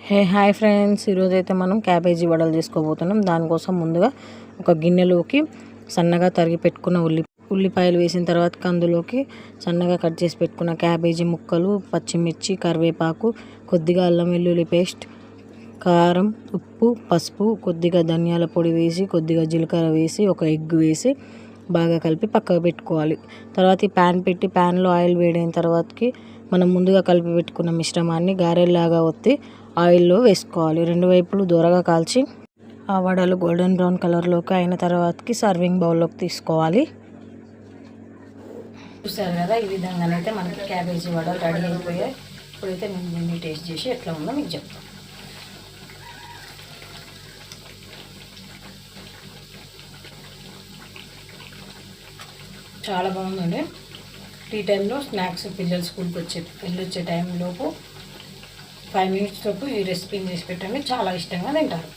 Hey hi friends. ఈరోజు అయితే మనం క్యాబేజీ వడలు చేసుకోబోతున్నాం దానికోసం ముందుగా ఒక గిన్నెలోకి సన్నగా తరిగి పెట్టుకున్న ఉల్లి ఉల్లిపాయలు వేసిన తర్వాత అందులోకి సన్నగా కట్ చేసి పెట్టుకున్న క్యాబేజీ ముక్కలు పచ్చిమిర్చి కరివేపాకు కొద్దిగా అల్లం వెల్లుల్లి పేస్ట్ కారం ఉప్పు పసుపు కొద్దిగా ధనియాల పొడి వేసి కొద్దిగా జీలకర్ర వేసి ఒక ఎగ్ వేసి బాగా కలిపి పక్కకు పెట్టుకోవాలి. తర్వాత ఈ ప్యాన్ పెట్టి ప్యాన్లో ఆయిల్ వేడైన తర్వాతకి మనం ముందుగా కలిపి పెట్టుకున్న మిశ్రమాన్ని గారెల్లాగా ఒత్తి ఆయిల్లో వేసుకోవాలి. రెండు వైపులు దూరగా కాల్చి ఆ వడలు గోల్డెన్ బ్రౌన్ కలర్లోకి అయిన తర్వాతకి సర్వింగ్ బౌల్లోకి తీసుకోవాలి. చూసారు కదా ఈ విధంగానైతే మనకి క్యాబేజీ వడలు రెడీ అయిపోయాయి. ఇప్పుడైతే నేను దీన్ని టేస్ట్ చేసి ఎట్లా ఉందో మీకు చెప్తాను చాలా బాగుందండి. టీ టైంలో స్నాక్స్ పిల్లలు స్కూల్కి వచ్చే వెళ్ళి వచ్చే టైంలోపు ఫైవ్ మినిట్స్ లోపు ఈ రెసిపీని చేసి పెట్టండి. చాలా ఇష్టంగా తింటారు.